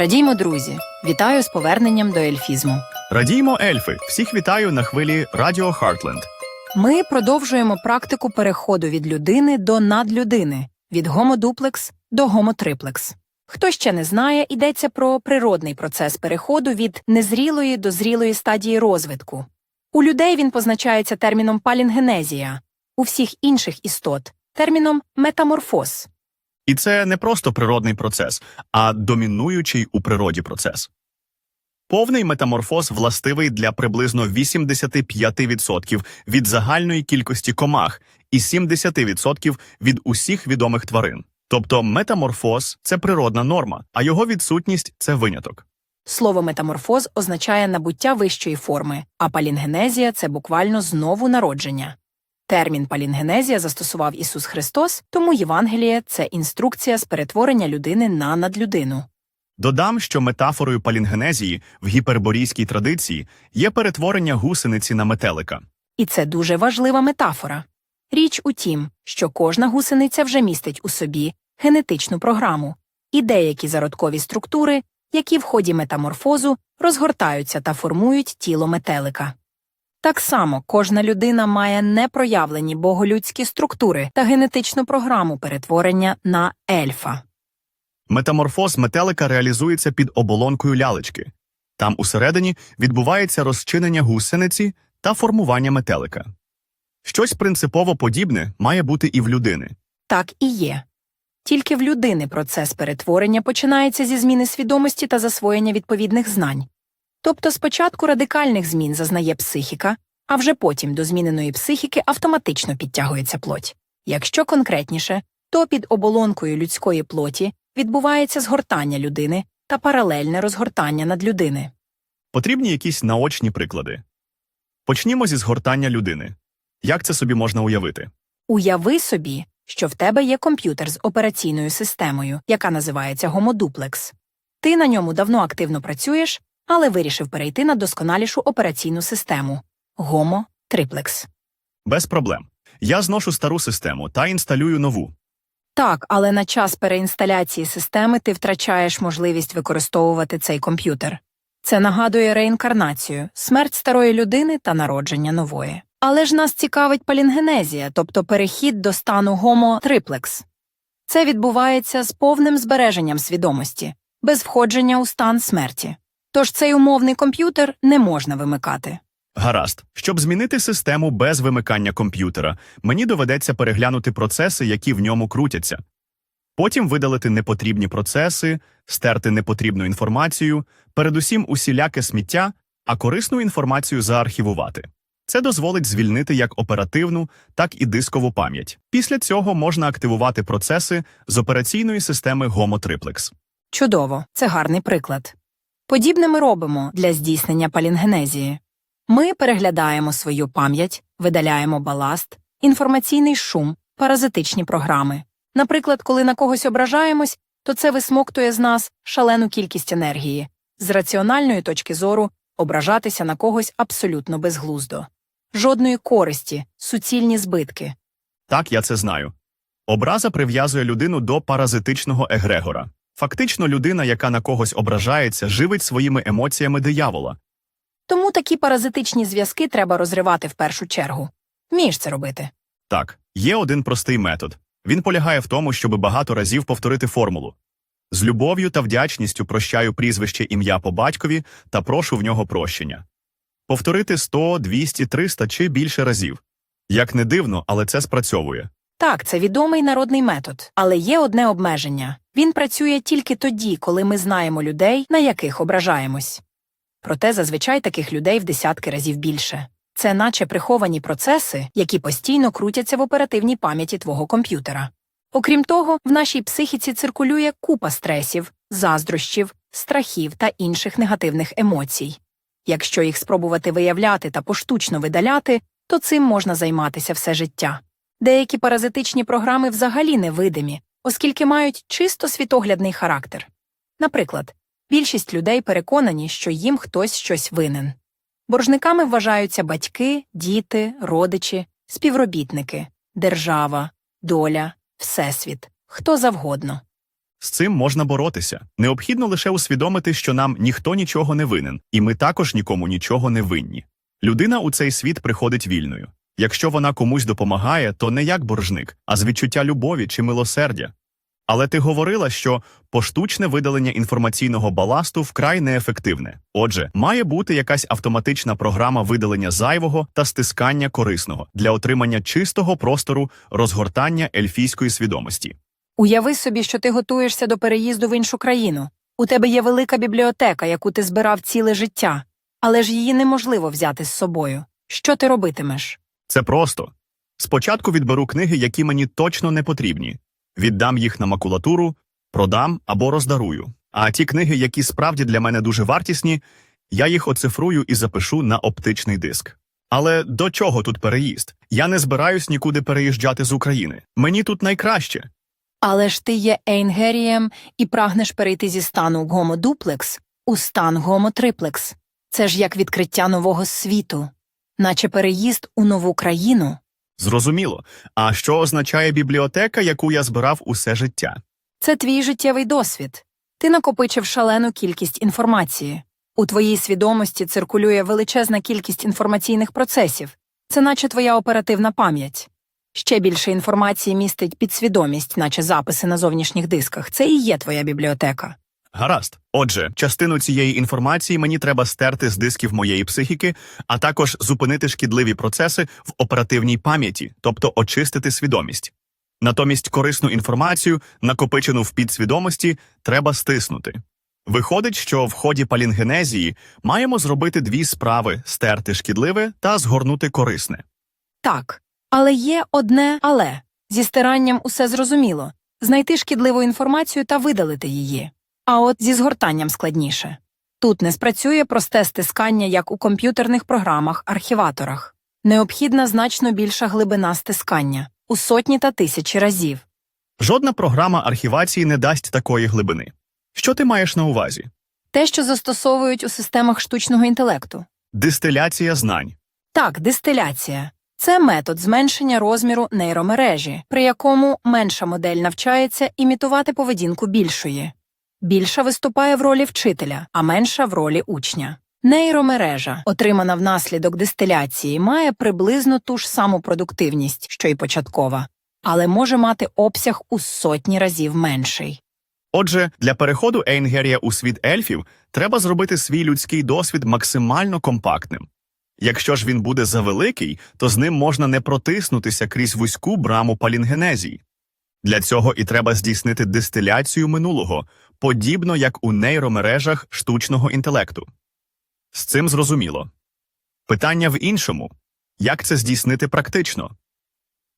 Радіймо, друзі! Вітаю з поверненням до ельфізму. Радіймо, ельфи! Всіх вітаю на хвилі Радіо Хартленд. Ми продовжуємо практику переходу від людини до надлюдини, від гомодуплекс до гомотриплекс. Хто ще не знає, йдеться про природний процес переходу від незрілої до зрілої стадії розвитку. У людей він позначається терміном палінгенезія, у всіх інших істот терміном метаморфоз. І це не просто природний процес, а домінуючий у природі процес. Повний метаморфоз властивий для приблизно 85% від загальної кількості комах і 70% від усіх відомих тварин. Тобто метаморфоз це природна норма, а його відсутність це виняток. Слово метаморфоз означає набуття вищої форми, а палінгенезія це буквально знову народження. Термін палінгенезія застосував Ісус Христос, тому Євангеліє це інструкція з перетворення людини на надлюдину. Додам, що метафорою палінгенезії в гіперборійській традиції є перетворення гусениці на метелика. І це дуже важлива метафора. Річ у тім, що кожна гусениця вже містить у собі генетичну програму і деякі зародкові структури, які в ході метаморфозу розгортаються та формують тіло метелика. Так само кожна людина має непроявлені боголюдські структури та генетичну програму перетворення на ельфа. Метаморфоз метелика реалізується під оболонкою лялечки. Там усередині відбувається розчинення гусениці та формування метелика. Щось принципово подібне має бути і в людини. Так і є. Тільки в людини процес перетворення починається зі зміни свідомості та засвоєння відповідних знань. Тобто спочатку радикальних змін зазнає психіка, а вже потім до зміненої психіки автоматично підтягується плоть. Якщо конкретніше, то під оболонкою людської плоті відбувається згортання людини та паралельне розгортання надлюдини. Потрібні якісь наочні приклади. Почнімо зі згортання людини. Як це собі можна уявити? Уяви собі, що в тебе є комп'ютер з операційною системою, яка називається гомодуплекс. Ти на ньому давно активно працюєш, але вирішив перейти на досконалішу операційну систему гомо-триплекс. Без проблем. Я зношу стару систему та інсталюю нову. Так, але на час переінсталяції системи ти втрачаєш можливість використовувати цей комп'ютер. Це нагадує реінкарнацію, смерть старої людини та народження нової. Але ж нас цікавить палінгенезія, тобто перехід до стану гомо-триплекс. Це відбувається з повним збереженням свідомості, без входження у стан смерті. Тож цей умовний комп'ютер не можна вимикати. Гаразд, щоб змінити систему без вимикання комп'ютера, мені доведеться переглянути процеси, які в ньому крутяться. Потім видалити непотрібні процеси, стерти непотрібну інформацію, передусім усіляке сміття, а корисну інформацію заархівувати. Це дозволить звільнити як оперативну, так і дискову пам'ять. Після цього можна активувати процеси з операційної системи Гомотриплекс. Чудово, це гарний приклад. Подібне ми робимо для здійснення палінгенезії. Ми переглядаємо свою пам'ять, видаляємо баласт, інформаційний шум, паразитичні програми. Наприклад, коли на когось ображаємось, то це висмоктує з нас шалену кількість енергії. З раціональної точки зору ображатися на когось абсолютно безглуздо. Жодної користі, суцільні збитки. Так, я це знаю. Образа прив'язує людину до паразитичного егрегора. Фактично, людина, яка на когось ображається, живить своїми емоціями диявола. Тому такі паразитичні зв'язки треба розривати в першу чергу. Вмієш це робити. Так, є один простий метод. Він полягає в тому, щоб багато разів повторити формулу. З любов'ю та вдячністю прощаю прізвище ім'я по батькові та прошу в нього прощення. Повторити 100, 200, 300 чи більше разів. Як не дивно, але це спрацьовує. Так, це відомий народний метод, але є одне обмеження він працює тільки тоді, коли ми знаємо людей, на яких ображаємось. Проте зазвичай таких людей в десятки разів більше. Це наче приховані процеси, які постійно крутяться в оперативній пам'яті твого комп'ютера. Окрім того, в нашій психіці циркулює купа стресів, заздрощів, страхів та інших негативних емоцій. Якщо їх спробувати виявляти та поштучно видаляти, то цим можна займатися все життя. Деякі паразитичні програми взагалі невидимі, оскільки мають чисто світоглядний характер. Наприклад, більшість людей переконані, що їм хтось щось винен. Боржниками вважаються батьки, діти, родичі, співробітники, держава, доля, всесвіт, хто завгодно. З цим можна боротися. Необхідно лише усвідомити, що нам ніхто нічого не винен, і ми також нікому нічого не винні. Людина у цей світ приходить вільною. Якщо вона комусь допомагає, то не як боржник, а з відчуття любові чи милосердя. Але ти говорила, що поштучне видалення інформаційного баласту вкрай неефективне. Отже, має бути якась автоматична програма видалення зайвого та стискання корисного для отримання чистого простору розгортання ельфійської свідомості. Уяви собі, що ти готуєшся до переїзду в іншу країну. У тебе є велика бібліотека, яку ти збирав ціле життя, але ж її неможливо взяти з собою. Що ти робитимеш? Це просто. Спочатку відберу книги, які мені точно не потрібні, віддам їх на макулатуру, продам або роздарую. А ті книги, які справді для мене дуже вартісні, я їх оцифрую і запишу на оптичний диск. Але до чого тут переїзд? Я не збираюсь нікуди переїжджати з України. Мені тут найкраще. Але ж ти є Ейнгерієм і прагнеш перейти зі стану гомодуплекс у стан гомотриплекс. Це ж як відкриття нового світу, наче переїзд у нову країну. Зрозуміло. А що означає бібліотека, яку я збирав усе життя? Це твій життєвий досвід. Ти накопичив шалену кількість інформації. У твоїй свідомості циркулює величезна кількість інформаційних процесів. Це наче твоя оперативна пам'ять. Ще більше інформації містить підсвідомість, наче записи на зовнішніх дисках. Це і є твоя бібліотека. Гаразд. Отже, частину цієї інформації мені треба стерти з дисків моєї психіки, а також зупинити шкідливі процеси в оперативній пам'яті, тобто очистити свідомість. Натомість корисну інформацію, накопичену в підсвідомості, треба стиснути. Виходить, що в ході палінгенезії маємо зробити дві справи стерти шкідливе та згорнути корисне. Так, але є одне але. Зі стиранням усе зрозуміло знайти шкідливу інформацію та видалити її. А от зі згортанням складніше. Тут не спрацює просте стискання, як у комп'ютерних програмах-архіваторах. Необхідна значно більша глибина стискання у сотні та тисячі разів. Жодна програма архівації не дасть такої глибини. Що ти маєш на увазі? Те, що застосовують у системах штучного інтелекту. Дистиляція знань. Так, дистиляція це метод зменшення розміру нейромережі, при якому менша модель навчається імітувати поведінку більшої. Більша виступає в ролі вчителя, а менша в ролі учня. Нейромережа, отримана внаслідок дистиляції, має приблизно ту ж саму продуктивність, що й початкова, але може мати обсяг у сотні разів менший. Отже, для переходу Ейнгерія у світ ельфів треба зробити свій людський досвід максимально компактним. Якщо ж він буде завеликий, то з ним можна не протиснутися крізь вузьку браму палінгенезії. Для цього і треба здійснити дистиляцію минулого, подібно як у нейромережах штучного інтелекту. З цим зрозуміло. Питання в іншому як це здійснити практично?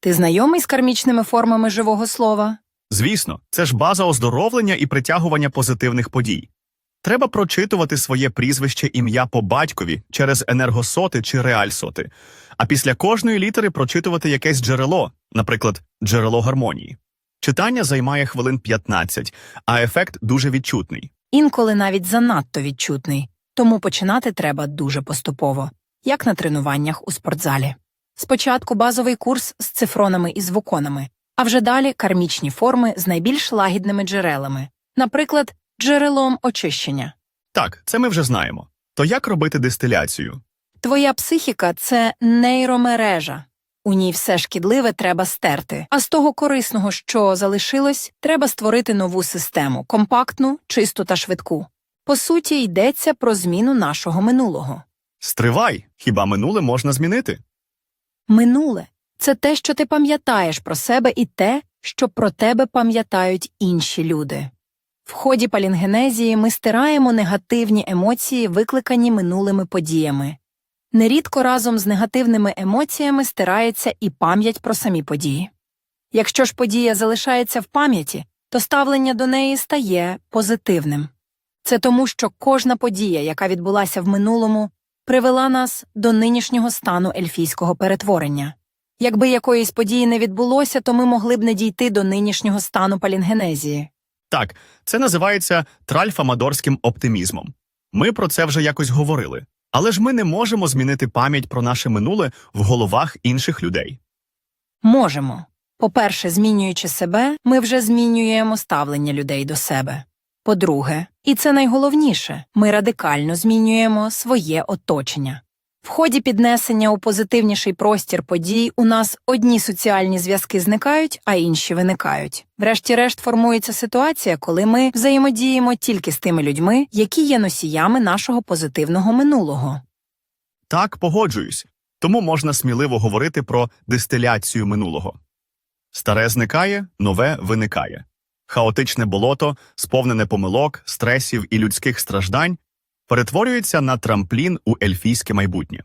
Ти знайомий з кармічними формами живого слова? Звісно, це ж база оздоровлення і притягування позитивних подій. Треба прочитувати своє прізвище ім'я по батькові через енергосоти чи реальсоти, а після кожної літери прочитувати якесь джерело, наприклад, джерело гармонії. Читання займає хвилин 15, а ефект дуже відчутний. Інколи навіть занадто відчутний, тому починати треба дуже поступово, як на тренуваннях у спортзалі. Спочатку базовий курс з цифронами і звуконами, а вже далі кармічні форми з найбільш лагідними джерелами, наприклад, джерелом очищення. Так, це ми вже знаємо. То як робити дистиляцію? Твоя психіка це нейромережа. У ній все шкідливе треба стерти, а з того корисного, що залишилось, треба створити нову систему компактну, чисту та швидку. По суті, йдеться про зміну нашого минулого. Стривай, хіба минуле можна змінити? Минуле це те, що ти пам'ятаєш про себе, і те, що про тебе пам'ятають інші люди. В ході палінгенезії ми стираємо негативні емоції, викликані минулими подіями. Нерідко разом з негативними емоціями стирається і пам'ять про самі події. Якщо ж подія залишається в пам'яті, то ставлення до неї стає позитивним. Це тому, що кожна подія, яка відбулася в минулому, привела нас до нинішнього стану ельфійського перетворення. Якби якоїсь події не відбулося, то ми могли б не дійти до нинішнього стану палінгенезії. Так, це називається тральфамадорським оптимізмом. Ми про це вже якось говорили. Але ж ми не можемо змінити пам'ять про наше минуле в головах інших людей. Можемо. По-перше, змінюючи себе, ми вже змінюємо ставлення людей до себе. По-друге, і це найголовніше, ми радикально змінюємо своє оточення. В ході піднесення у позитивніший простір подій у нас одні соціальні зв'язки зникають, а інші виникають. Врешті-решт формується ситуація, коли ми взаємодіємо тільки з тими людьми, які є носіями нашого позитивного минулого. Так, погоджуюсь. Тому можна сміливо говорити про дистиляцію минулого. Старе зникає, нове виникає. Хаотичне болото, сповнене помилок, стресів і людських страждань, перетворюється на трамплін у ельфійське майбутнє.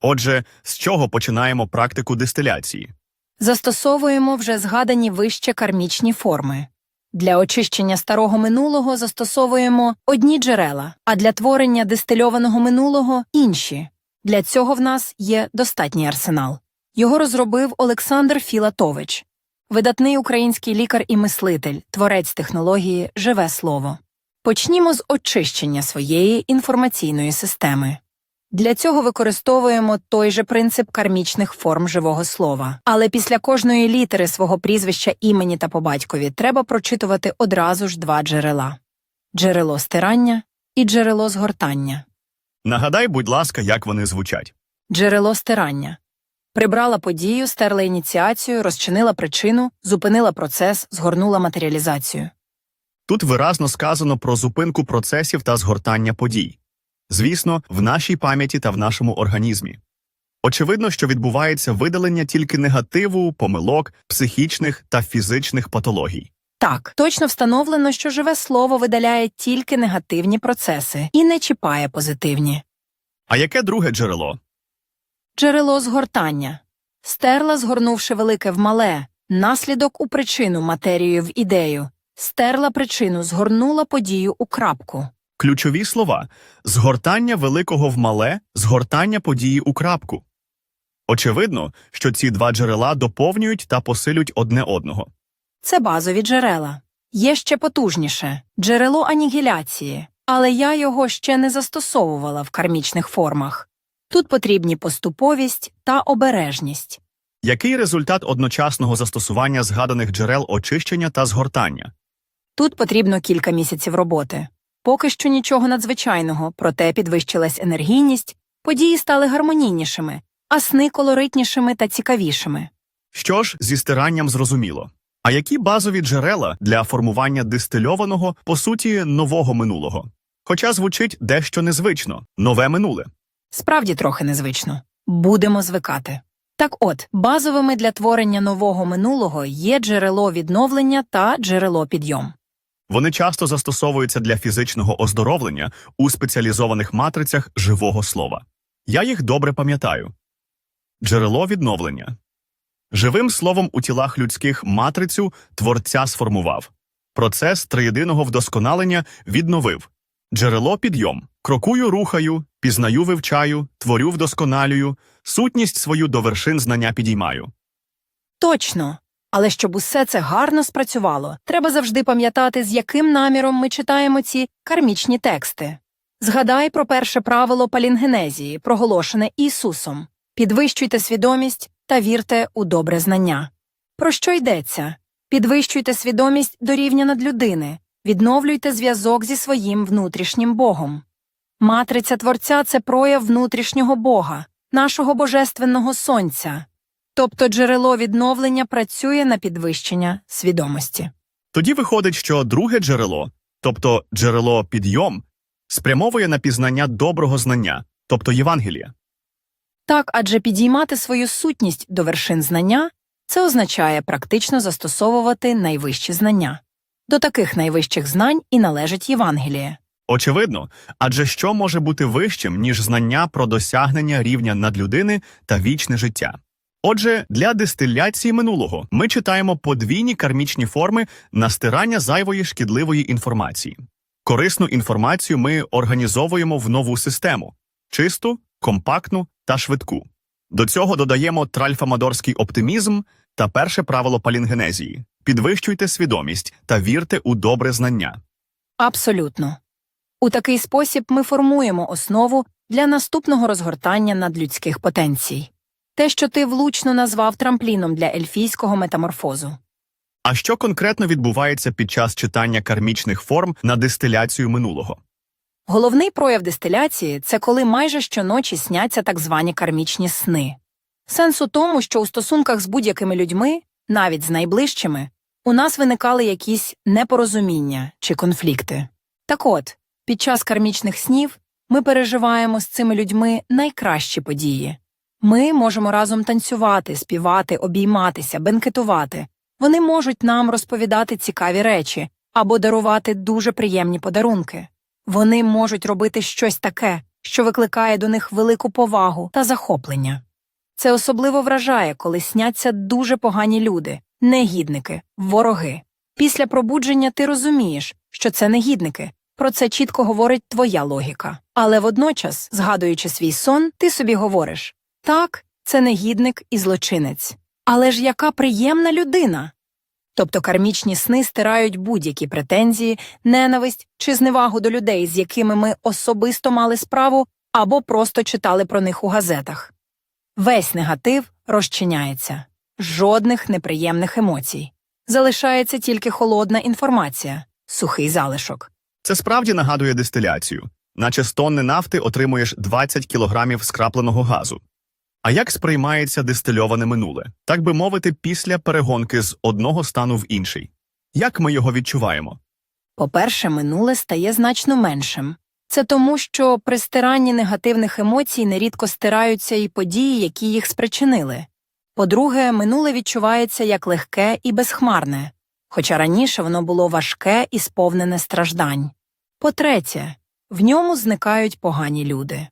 Отже, з чого починаємо практику дистиляції? Застосовуємо вже згадані вище кармічні форми. Для очищення старого минулого застосовуємо одні джерела, а для творення дистильованого минулого інші. Для цього в нас є достатній арсенал. Його розробив Олександр Філатович, видатний український лікар і мислитель, творець технології Живе слово. Почнімо з очищення своєї інформаційної системи. Для цього використовуємо той же принцип кармічних форм живого слова. Але після кожної літери свого прізвища, імені та по батькові треба прочитувати одразу ж два джерела джерело стирання і джерело згортання. Нагадай, будь ласка, як вони звучать. Джерело стирання. Прибрала подію, стерла ініціацію, розчинила причину, зупинила процес, згорнула матеріалізацію. Тут виразно сказано про зупинку процесів та згортання подій. Звісно, в нашій пам'яті та в нашому організмі. Очевидно, що відбувається видалення тільки негативу, помилок, психічних та фізичних патологій. Так, точно встановлено, що живе слово видаляє тільки негативні процеси і не чіпає позитивні. А яке друге джерело? Джерело згортання. Стерла, згорнувши велике в мале, наслідок у причину матерію в ідею. Стерла причину, згорнула подію у крапку. Ключові слова згортання великого в мале, згортання події у крапку. Очевидно, що ці два джерела доповнюють та посилюють одне одного. Це базові джерела. Є ще потужніше джерело анігіляції, але я його ще не застосовувала в кармічних формах. Тут потрібні поступовість та обережність. Який результат одночасного застосування згаданих джерел очищення та згортання? Тут потрібно кілька місяців роботи. Поки що нічого надзвичайного, проте підвищилась енергійність, події стали гармонійнішими, а сни колоритнішими та цікавішими. Що ж, зі стиранням зрозуміло. А які базові джерела для формування дистильованого, по суті, нового минулого? Хоча звучить дещо незвично нове минуле. Справді трохи незвично. Будемо звикати. Так от, базовими для творення нового минулого є джерело відновлення та джерело підйом. Вони часто застосовуються для фізичного оздоровлення у спеціалізованих матрицях живого слова. Я їх добре пам'ятаю. Джерело відновлення. Живим словом у тілах людських матрицю творця сформував. Процес триєдиного вдосконалення відновив. Джерело підйом. Крокую, рухаю, пізнаю, вивчаю, творю, вдосконалюю, сутність свою до вершин знання підіймаю. Точно. Але щоб усе це гарно спрацювало, треба завжди пам'ятати, з яким наміром ми читаємо ці кармічні тексти. Згадай про перше правило палінгенезії, проголошене Ісусом підвищуйте свідомість та вірте у добре знання. Про що йдеться? Підвищуйте свідомість до рівня надлюдини, відновлюйте зв'язок зі своїм внутрішнім Богом. Матриця Творця це прояв внутрішнього Бога, нашого божественного сонця. Тобто джерело відновлення працює на підвищення свідомості. Тоді виходить, що друге джерело, тобто джерело підйом, спрямовує на пізнання доброго знання, тобто Євангелія. Так, адже підіймати свою сутність до вершин знання це означає практично застосовувати найвищі знання. До таких найвищих знань і належить Євангеліє. Очевидно, адже що може бути вищим, ніж знання про досягнення рівня надлюдини та вічне життя? Отже, для дистиляції минулого ми читаємо подвійні кармічні форми настирання зайвої шкідливої інформації. Корисну інформацію ми організовуємо в нову систему чисту, компактну та швидку. До цього додаємо тральфамадорський оптимізм та перше правило палінгенезії підвищуйте свідомість та вірте у добре знання. Абсолютно. У такий спосіб ми формуємо основу для наступного розгортання надлюдських потенцій. Те, що ти влучно назвав трампліном для ельфійського метаморфозу. А що конкретно відбувається під час читання кармічних форм на дистиляцію минулого? Головний прояв дистиляції це коли майже щоночі сняться так звані кармічні сни. Сенс у тому, що у стосунках з будь-якими людьми, навіть з найближчими, у нас виникали якісь непорозуміння чи конфлікти. Так от, під час кармічних снів ми переживаємо з цими людьми найкращі події. Ми можемо разом танцювати, співати, обійматися, бенкетувати. Вони можуть нам розповідати цікаві речі або дарувати дуже приємні подарунки. Вони можуть робити щось таке, що викликає до них велику повагу та захоплення. Це особливо вражає, коли сняться дуже погані люди, негідники, вороги. Після пробудження ти розумієш, що це негідники. Про це чітко говорить твоя логіка. Але водночас, згадуючи свій сон, ти собі говориш так, це негідник і злочинець. Але ж яка приємна людина. Тобто кармічні сни стирають будь-які претензії, ненависть чи зневагу до людей, з якими ми особисто мали справу або просто читали про них у газетах. Весь негатив розчиняється, жодних неприємних емоцій. Залишається тільки холодна інформація, сухий залишок. Це справді нагадує дистиляцію, наче з тонни нафти отримуєш 20 кілограмів скрапленого газу. А як сприймається дистильоване минуле, так би мовити, після перегонки з одного стану в інший? Як ми його відчуваємо? По-перше, минуле стає значно меншим. Це тому, що при стиранні негативних емоцій нерідко стираються і події, які їх спричинили. По-друге, минуле відчувається як легке і безхмарне, хоча раніше воно було важке і сповнене страждань. По-третє, в ньому зникають погані люди.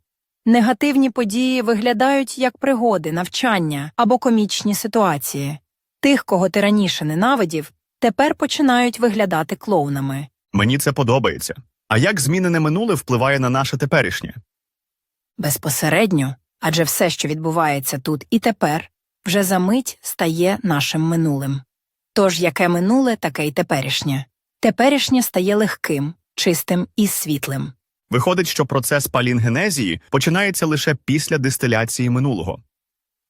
Негативні події виглядають як пригоди, навчання або комічні ситуації. Тих, кого ти раніше ненавидів, тепер починають виглядати клоунами. Мені це подобається. А як змінене минуле впливає на наше теперішнє? Безпосередньо, адже все, що відбувається тут і тепер, вже за мить стає нашим минулим. Тож яке минуле, таке й теперішнє. Теперішнє стає легким, чистим і світлим. Виходить, що процес палінгенезії починається лише після дистиляції минулого.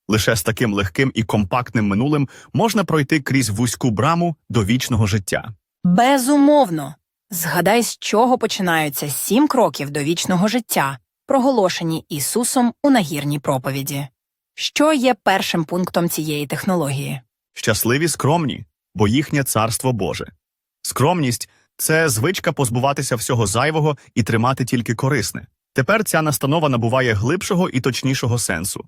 Лише з таким легким і компактним минулим можна пройти крізь вузьку браму до вічного життя. Безумовно. Згадай, з чого починаються сім кроків до вічного життя, проголошені Ісусом у нагірній проповіді. Що є першим пунктом цієї технології? Щасливі скромні, бо їхнє царство Боже. Скромність це звичка позбуватися всього зайвого і тримати тільки корисне. Тепер ця настанова набуває глибшого і точнішого сенсу.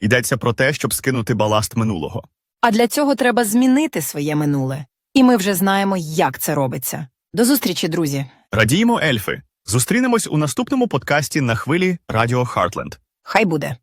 Йдеться про те, щоб скинути баласт минулого. А для цього треба змінити своє минуле. І ми вже знаємо, як це робиться. До зустрічі, друзі! Радіємо, ельфи! Зустрінемось у наступному подкасті на хвилі Радіо Хартленд. Хай буде!